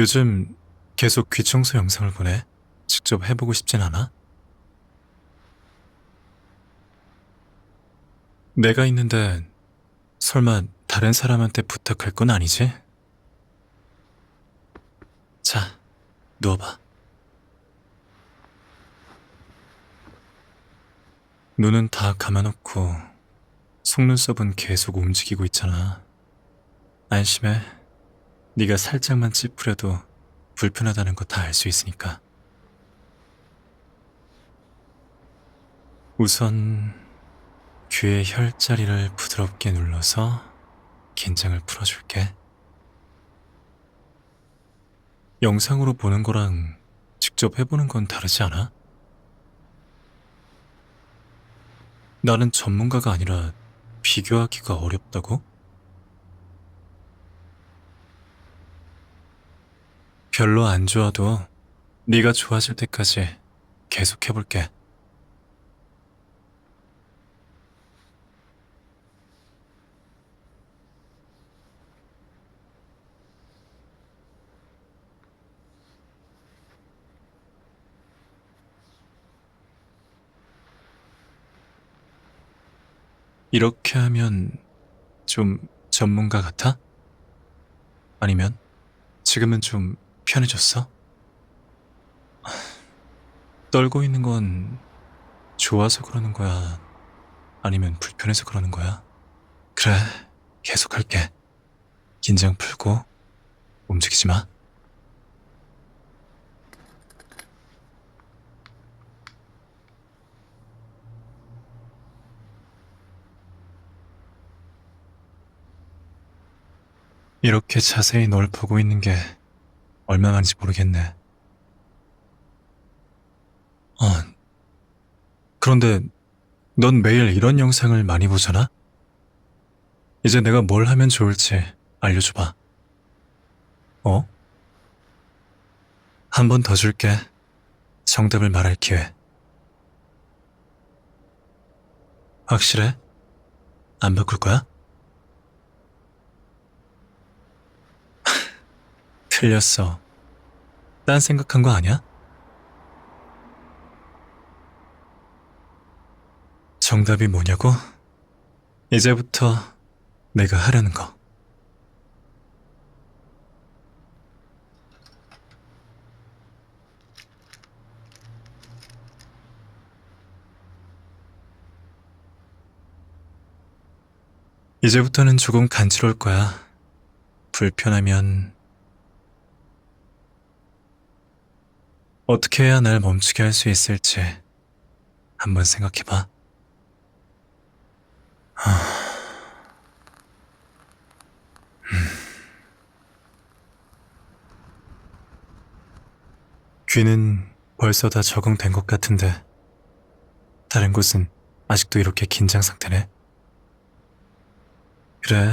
요즘 계속 귀청소 영상을 보내. 직접 해보고 싶진 않아? 내가 있는데 설마 다른 사람한테 부탁할 건 아니지? 자, 누워봐. 눈은 다 감아놓고 속눈썹은 계속 움직이고 있잖아. 안심해. 네가 살짝만 찌푸려도 불편하다는 거 다 알 수 있으니까. 우선 귀의 혈자리를 부드럽게 눌러서 긴장을 풀어줄게. 영상으로 보는 거랑 직접 해보는 건 다르지 않아? 나는 전문가가 아니라 비교하기가 어렵다고? 별로 안 좋아도 네가 좋아질 때까지 계속 해볼게. 이렇게 하면 좀 전문가 같아? 아니면 지금은 좀 편해졌어? 떨고 있는 건 좋아서 그러는 거야? 아니면 불편해서 그러는 거야? 그래, 계속 할게. 긴장 풀고 움직이지 마. 이렇게 자세히 널 보고 있는 게 얼마만인지 모르겠네. 아, 그런데 넌 매일 이런 영상을 많이 보잖아? 이제 내가 뭘 하면 좋을지 알려줘봐. 어? 한 번 더 줄게. 정답을 말할 기회. 확실해? 안 바꿀 거야? 틀렸어. 딴 생각한 거 아니야? 정답이 뭐냐고? 이제부터 내가 하려는 거. 이제부터는 조금 간지러울 거야. 불편하면 어떻게 해야 날 멈추게 할 수 있을지 한번 생각해봐. 하... 음. 귀는 벌써 다 적응된 것 같은데 다른 곳은 아직도 이렇게 긴장 상태네. 그래,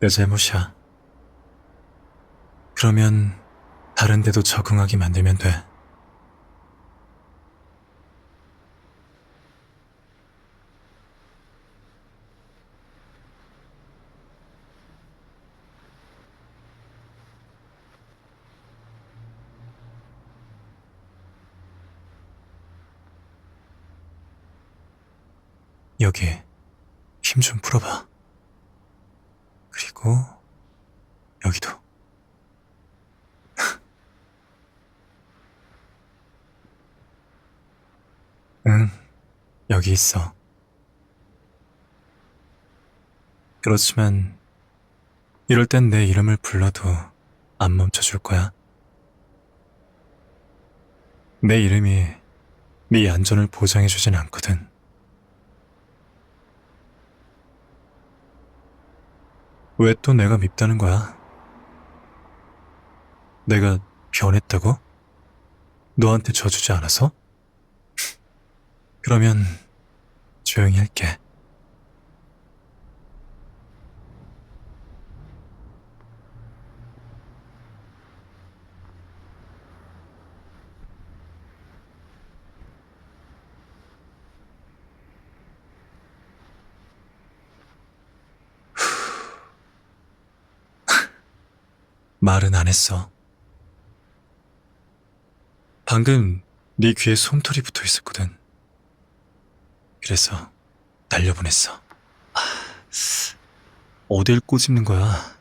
내 잘못이야. 그러면 다른 데도 적응하게 만들면 돼. 여기 힘 좀 풀어봐. 그리고 여기도. 응, 여기 있어. 그렇지만 이럴 땐 내 이름을 불러도 안 멈춰줄 거야. 내 이름이 네 안전을 보장해주진 않거든. 왜 또 내가 밉다는 거야? 내가 변했다고? 너한테 져주지 않아서? 그러면 조용히 할게. 말은 안 했어. 방금 네 귀에 솜털이 붙어 있었거든. 그래서 날려보냈어. 아, 어딜 꼬집는 거야?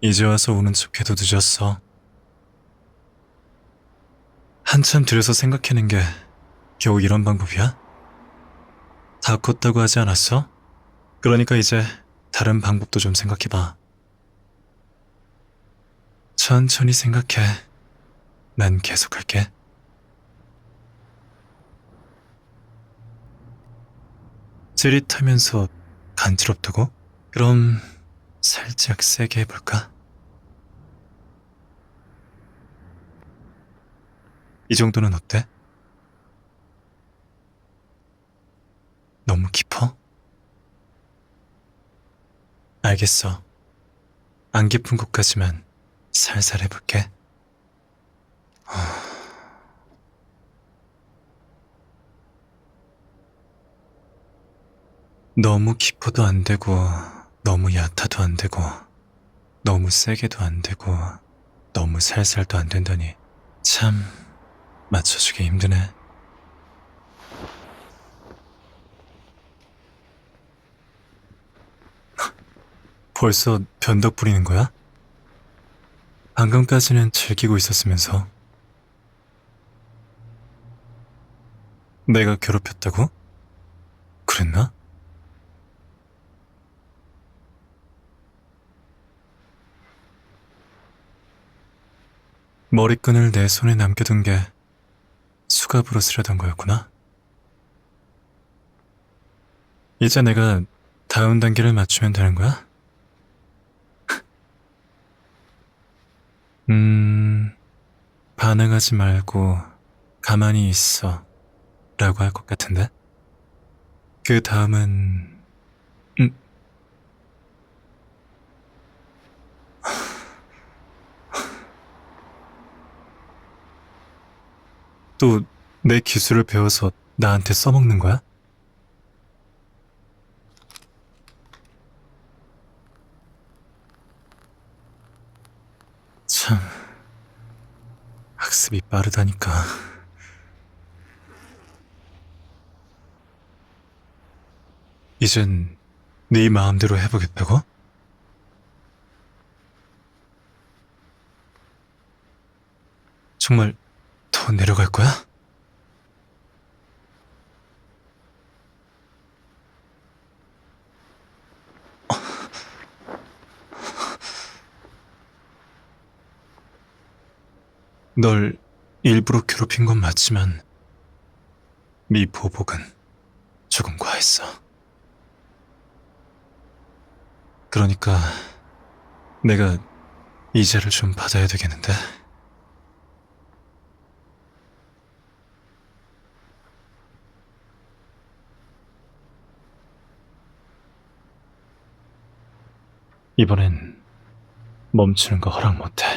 이제 와서 우는 척해도 늦었어. 한참 들여서 생각해낸 게 겨우 이런 방법이야? 다 컸다고 하지 않았어? 그러니까 이제 다른 방법도 좀 생각해봐. 천천히 생각해. 난 계속할게. 찌릿하면서 간지럽다고? 그럼 살짝 세게 해볼까? 이 정도는 어때? 너무 깊어? 알겠어. 안 깊은 곳까지만 살살 해볼게. 너무 깊어도 안 되고, 너무 얕아도 안 되고, 너무 세게도 안 되고, 너무 살살도 안 된다니. 참, 맞춰주기 힘드네. 벌써 변덕 부리는 거야? 방금까지는 즐기고 있었으면서. 내가 괴롭혔다고? 그랬나? 머리끈을 내 손에 남겨둔 게 수갑으로 쓰려던 거였구나. 이제 내가 다음 단계를 맞추면 되는 거야? 음, 반응하지 말고 가만히 있어. 라고 할 것 같은데? 그 다음은, 음. 또 내 기술을 배워서 나한테 써먹는 거야? 참, 학습이 빠르다니까. 이젠 네 마음대로 해보겠다고? 정말 더 내려갈 거야? 널 일부러 괴롭힌 건 맞지만 미 보복은 조금 과했어. 그러니까 내가 이자를 좀 받아야 되겠는데. 이번엔 멈추는 거 허락 못해.